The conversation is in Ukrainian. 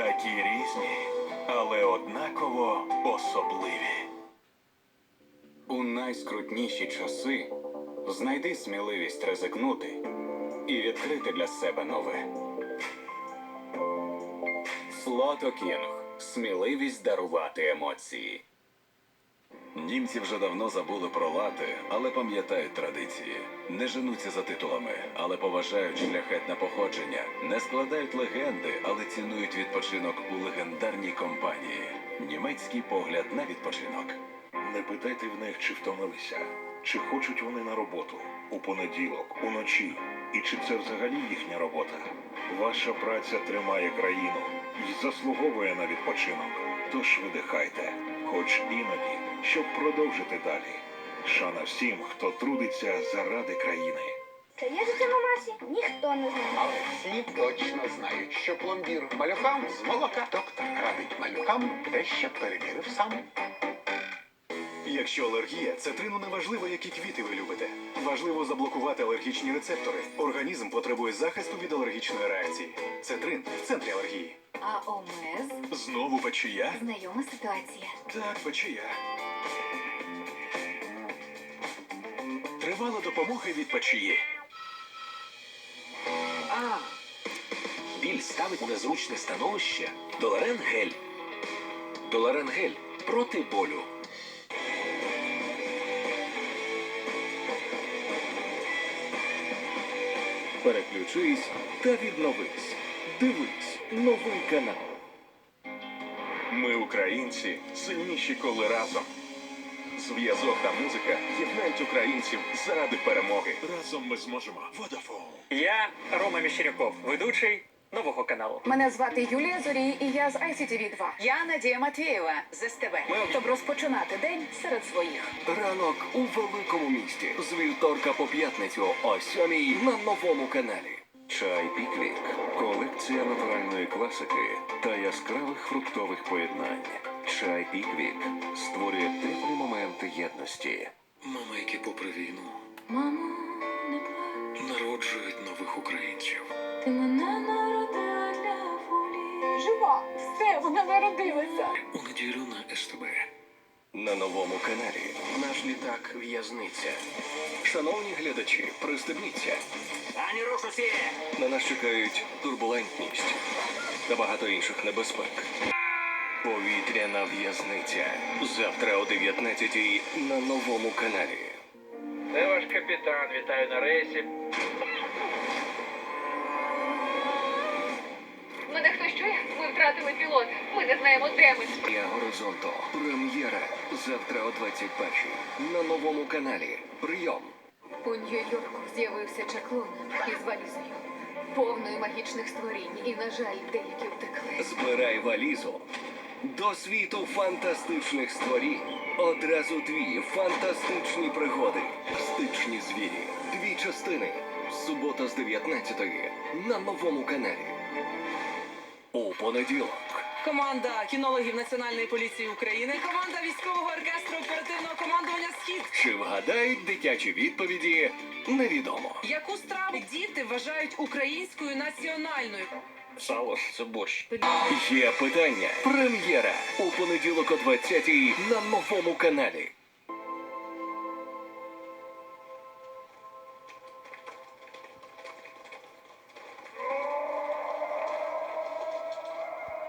Такі різні, але однаково особливі. У найскрутніші часи знайди сміливість ризикнути і відкрити для себе нове. Слото Кінг. Сміливість дарувати емоції. Німці вже давно забули про лати, але пам'ятають традиції. Не женуться за титулами, але поважають шляхетне походження. Не складають легенди, але цінують відпочинок у легендарній компанії. Німецький погляд на відпочинок. Не питайте в них, чи втомилися, чи хочуть вони на роботу у понеділок, уночі, і чи це взагалі їхня робота. Ваша праця тримає країну і заслуговує на відпочинок. Тож видихайте, хоч іноді, щоб продовжити далі. Шана всім, хто трудиться заради країни. Чи є дитина Масі? Ніхто не знає. Але всі точно знають, що пломбір малюкам з молока. Доктор радить малюкам дещо перевірив сам. Якщо алергія, цитрину не важливо, які квіти ви любите. Важливо заблокувати алергічні рецептори. Організм потребує захисту від алергічної реакції. Цитрин в центрі алергії. А ОМЕЗ Знову печія? знайома ситуація. Так, печія. Тривала допомога від печії. А, біль ставить у незручне становище. Доларен гель. Доларен гель проти болю. Переключись та відновись. Дивись новий канал. Ми, українці, сильніші, коли разом. Зв'язок та музика єднають українців заради перемоги. Разом ми зможемо. Водафон. Я Рома Міщеряков, ведучий нового каналу. Мене звати Юлія Зорій, і я з ICTV 2 Я Надія Матвєєва з СТБ. Щоб розпочинати день серед своїх. Ранок у великому місті. З вівторка по п'ятницю о сьомій на новому каналі. Чай Піквік. Колекція натуральної класики та яскравих фруктових поєднань. Чай Піквік створює теплі моменти єдності. Мама, які попри війну Мамо, не плач, народжують нових українців. ти мене народила для волі. Жива, все, вона народилася. У неділю на СТБ. На новому каналі наш літак в'язниця. Шановні глядачі, пристебніться. Ані руш усі! На нас чекають турбулентність та багато інших небезпек. Повітряна в'язниця. Завтра о 19 на новому каналі. Це ваш капітан. Вітаю на рейсі. Мене хтось чує? Ми втратили пілота. Ми не знаємо, де ми. Я Горизонто. Прем'єра. Завтра о 21 на новому каналі. Прийом. У Нью-Йорку з'явився чаклун із валізою, повною магічних створінь, і, на жаль, деякі втекли. Збирай валізу. До світу фантастичних створінь. Одразу дві фантастичні пригоди. Стичні звірі. Дві частини. Субота з 19 на новому каналі. У понеділок. Команда кінологів Національної поліції України, команда військового оркестру оперативного командування Схід. Чи вгадають дитячі відповіді? Невідомо. Яку страву діти вважають українською національною? Сало, це борщ. Є питання. Прем'єра у понеділок о 20 на новому каналі.